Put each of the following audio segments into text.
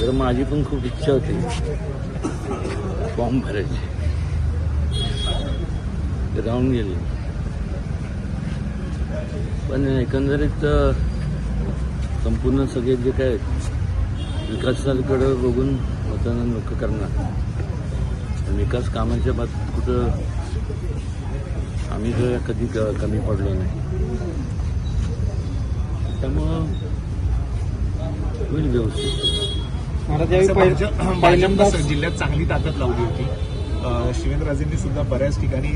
तर माझी पण खूप इच्छा होती फॉर्म भरायची. राहून गेली. पण एकंदरीत संपूर्ण सगळे जे काय विकासाकडे बघून मतदान लोक करणार. विकास कामाच्या बाबतीत कुठं आम्ही तर कधी क- कमी पडलो नाही. त्यामुळं होईल व्यवस्थित. जिल्ह्यात चांगली ताकद लावली होती. अं, शिवेंद्रराजेंनी सुद्धा बऱ्याच ठिकाणी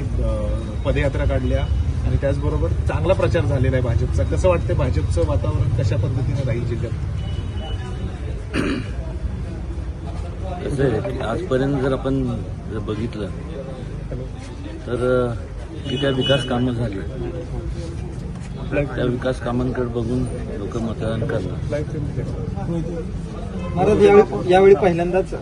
पदयात्रा काढल्या आणि त्याचबरोबर चांगला प्रचार झालेला आहे भाजपचा. कसं वाटतं भाजपचं वातावरण कशा पद्धतीनं राहील जिल्ह्यात? कसं आहे की आजपर्यंत जर आपण जर बघितलं तर जी काय विकास कामं झाली. त्या विकास कामांकडे बघून लोक मतदान करणार. महाराज यावेळी यावेळी पहिल्यांदाच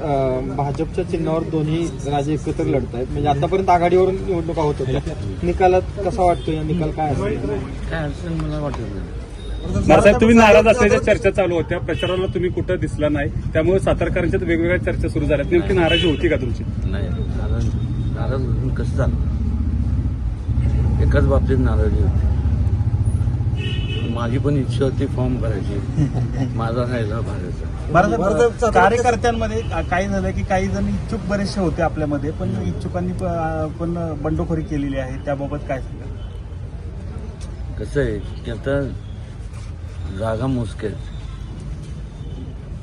भाजपच्या चिन्हावर दोन्ही राजे एकत्र लढत आहेत. म्हणजे आतापर्यंत आघाडीवरून निवडणुका होत होत्या. निकालात कसा वाटतो या निकाल काय असेल? काय अडचण मला वाटत नाही. तुम्ही नाराज असल्याच्या चर्चा चालू होत्या. प्रचाराला तुम्ही कुठं दिसला नाही. त्यामुळे सातारकरांच्यात वेगवेगळ्या चर्चा सुरू झाल्या नेमकी नाराजी होती का तुमची? नाही नाराज नाराज कसं झालं? एकाच बाबतीत नाराजी होती. माझी पण इच्छा होती फॉर्म भरायची. माझा राहिला भरायचा. कार्यकर्त्यांमध्ये काही झालं की काही जण इच्छुक बरेचसे होते आपल्यामध्ये पण इच्छुकांनी पण बंडखोरी केलेली आहे. त्याबाबत काय सांगा कसं आहे की आता जागा मोजक्या आहेत.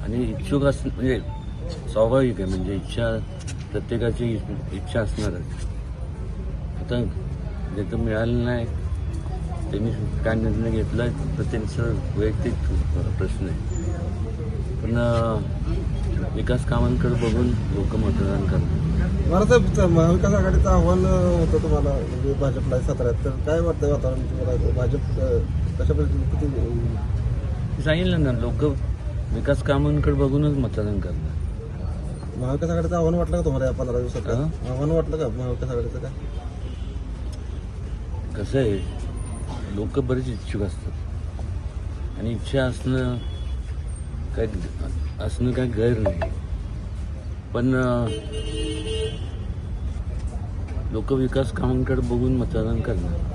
आणि इच्छुक अस म्हणजे स्वाभाविक आहे म्हणजे इच्छा प्रत्येकाची इच्छा असणारच. आता ज्याचं मिळालं नाही त्यांनी काय निर्णय घेतला तर त्यांचं वैयक्तिक प्रश्न आहे. पण विकास कामांकडे बघून लोक मतदान करतात. महाराष्ट्र महाविकास आघाडीचं आव्हान होतं तुम्हाला म्हणजे भाजपला साताऱ्यात तर काय वाटतं वातावरण तुम्हाला? भाजप कशा पद्धतीने सांगितलं ना लोक विकास कामांकडे बघूनच मतदान करणार महाविकास आघाडीचं आव्हान वाटलं का तुम्हाला या पंधरा दिवसात? आव्हान वाटलं का महाविकास आघाडीचं काय? कसं आहे लोक बरेच इच्छुक असतात. आणि इच्छा असणं काय असणं काय गैर नाही. पण लोक विकास कामांकडे बघून मतदान करणार.